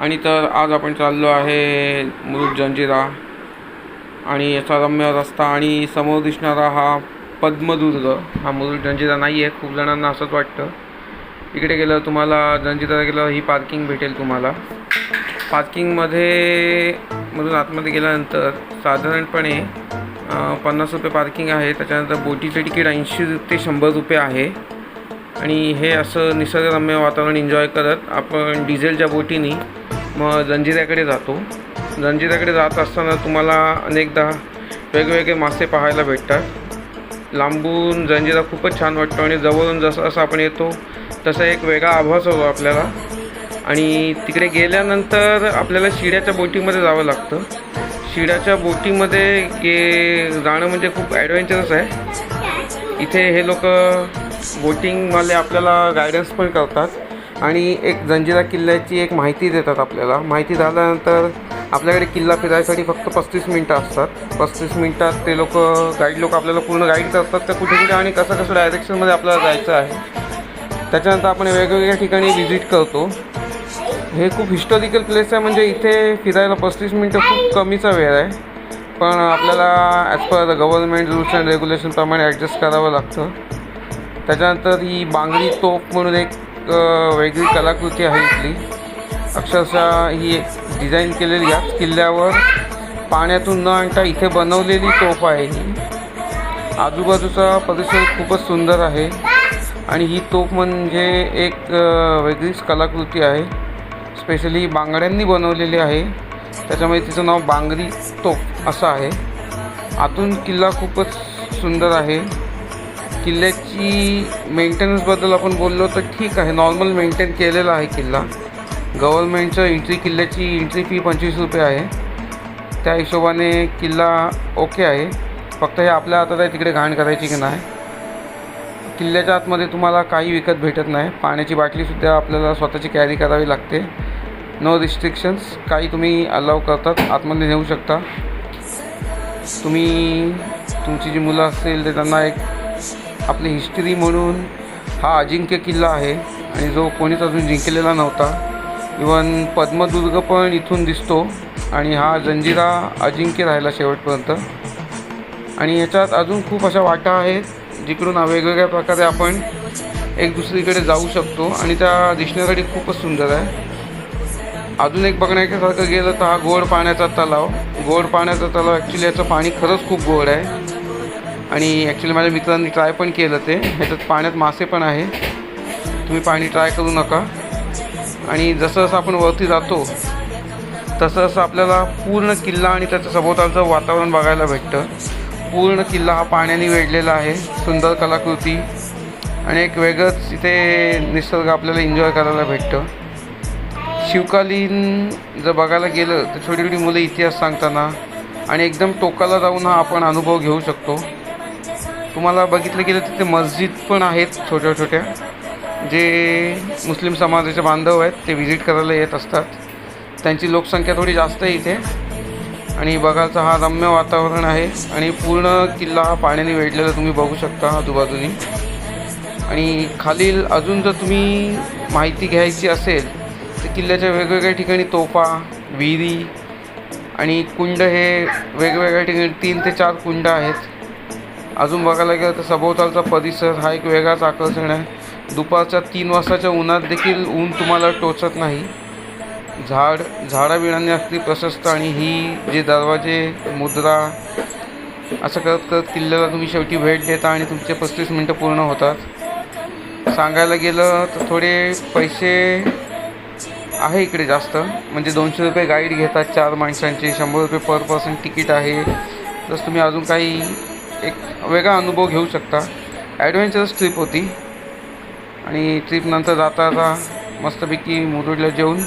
आणि तर आज आपण चाललो आहे मुरुड जंजिरा. आणि याचा रम्य रस्ता आणि समोर दिसणारा हा पद्मदुर्ग. हा मुरुड जंजिरा नाही आहे खूप जणांना असंच वाटतं. इकडे गेलं तुम्हाला जंजिरा गेलं ही पार्किंग भेटेल तुम्हाला. पार्किंगमध्ये मधून आतमध्ये गेल्यानंतर साधारणपणे पन्नास रुपये पार्किंग आहे. त्याच्यानंतर बोटीचं तिकीट ऐंशी ते शंभर रुपये आहे. आणि हे असं निसर्गरम्य वातावरण एन्जॉय करत आपण डिझेलच्या बोटीनी मग जंजिऱ्याकडे जातो. जंजिऱ्याकडे जात असताना तुम्हाला अनेकदा वेगवेगळे मासे पाहायला भेटतात. लांबून जंजिरा खूपच छान वाटतो आणि जवळून जसं असं आपण येतो तसा एक वेगळा आभास होतो आपल्याला. आणि तिकडे गेल्यानंतर आपल्याला शिड्याच्या बोटीमध्ये जावं लागतं. शिड्याच्या बोटीमध्ये गे जाणं म्हणजे खूप ॲडव्हेंचरस आहे. इथे हे लोक बोटिंगवाले आपल्याला गायडन्स पण करतात. आणि एक जंजिरा किल्ल्याची एक माहिती देतात आपल्याला. माहिती झाल्यानंतर आपल्याकडे किल्ला फिरायसाठी फक्त पस्तीस मिनटं असतात. पस्तीस मिनटात ते लोक गाईड लोक आपल्याला पूर्ण गाईड करतात तर कुठे कुठे आणि कसं कसं डायरेक्शनमध्ये आपल्याला जायचं आहे. त्याच्यानंतर आपण वेगवेगळ्या ठिकाणी व्हिजिट करतो. हे खूप हिस्टॉरिकल प्लेस आहे म्हणजे इथे फिरायला पस्तीस मिनटं खूप कमीचा वेळ आहे. पण आपल्याला as per government rules and रेग्युलेशनप्रमाणे adjust करावं लागतं. त्याच्यानंतर ही बांगडी तोफ म्हणून एक एक वेगळी कलाकृती आहे इथली. अक्षरशः ही एक डिझाईन केलेली याच किल्ल्यावर पाण्यातून न आणता इथे बनवलेली तोफ आहे ही. आजूबाजूचा परिसर खूपच सुंदर आहे. आणि ही तोफ म्हणजे एक वेगळीच कलाकृती आहे. स्पेशली बांगड्यांनी बनवलेली आहे. त्याच्यामुळे तिचं नाव बांगरी तोफ असं आहे. आतून किल्ला खूपच सुंदर आहे. किल्ल्याची मेंटेनन्सबद्दल आपण बोललो तर ठीक आहे. नॉर्मल मेंटेन केलेला आहे किल्ला. गव्हर्नमेंटचं एंट्री किल्ल्याची एंट्री फी पंचवीस रुपये आहे. त्या हिशोबाने किल्ला ओके आहे. फक्त हे आपल्या हातात आहे तिकडे घाण करायची की नाही. किल्ल्याच्या आतमध्ये तुम्हाला काही विकत भेटत नाही. पाण्याची बाटलीसुद्धा आपल्याला स्वतःची कॅरी करावी लागते. नो रिस्ट्रिक्शन्स काही तुम्ही अलाव करतात आतमध्ये नेऊ शकता. तुम्ही तुमची जी मुलं असतील ते त्यांना एक आपली हिस्ट्री म्हणून हा अजिंक्य किल्ला आहे आणि जो कोणीच अजून जिंकलेला नव्हता. इवन पद्मदुर्ग पण इथून दिसतो आणि हा जंजिरा अजिंक्य राहिला शेवटपर्यंत. आणि याच्यात अजून खूप अशा वाटा आहेत जिकडून वेगवेगळ्या प्रकारे आपण एक दुसरीकडे जाऊ शकतो आणि त्या दिसण्यासाठी खूपच सुंदर आहे. अजून एक बघण्यासारखं गेलं तर हा गोड पाण्याचा तलाव. गोड पाण्याचा तलाव ॲक्च्युली याचं पाणी खरंच खूप गोड आहे. आणि ॲक्च्युली माझ्या मित्रांनी ट्राय पण केलं ते. ह्याच्यात पाण्यात मासे पण आहे. तुम्ही पाणी ट्राय करू नका. आणि जसं जसं आपण वरती जातो तसं असं आपल्याला पूर्ण किल्ला आणि त्याच्या सभोवतालचं वातावरण बघायला भेटतं. पूर्ण किल्ला हा पाण्याने वेढलेला आहे. सुंदर कलाकृती आणि एक वेगळंच इथे निसर्ग आपल्याला एन्जॉय करायला भेटतं. शिवकालीन जर बघायला गेलं तर छोटी छोटी मुलं इतिहास सांगताना आणि एकदम टोकाला जाऊन हा आपण अनुभव घेऊ शकतो. तुम्हाला बघितलं गेलं तिथे मस्जिद पण आहेत छोट्या छोट्या. जे मुस्लिम समाजाचे बांधव आहेत ते व्हिजिट करायला येत असतात. त्यांची लोकसंख्या थोडी जास्त आहे इथे. आणि बघायचं हा रम्य वातावरण आहे. आणि पूर्ण किल्ला हा पाण्याने वेढलेला तुम्ही बघू शकता आजूबाजूनी. आणि खालील अजून जर तुम्ही माहिती घ्यायची असेल तर किल्ल्याच्या वेगवेगळ्या ठिकाणी तोफा विहिरी आणि कुंड हे वेगवेगळ्या ठिकाणी तीन ते चार कुंड आहेत. अजून बघायला गेलं तर सभोवतालचा परिसर हा एक वेगळाच आकर्षण आहे. दुपारच्या तीन वाजताच्या उन्हात देखील ऊन तुम्हाला टोचत नाही. झाड झाडाबिडांनी असली प्रशस्त आणि ही जे दरवाजे मुद्रा असं करत करत किल्ल्याला तुम्ही शेवटी भेट देता आणि तुमचे पस्तीस मिनटं पूर्ण होतात. सांगायला गेलं तर थोडे पैसे आहे इकडे जास्त. म्हणजे दोनशे रुपये गाईड घेतात चार माणसांचे. शंभर रुपये पर पर्सन तिकीट आहे. तसं तुम्ही अजून काही एक वेगळा अनुभव घेऊ शकता. ॲडव्हेंचरस ट्रिप होती. आणि ट्रिपनंतर जाता जाता मस्तपैकी मुरुडला जेवून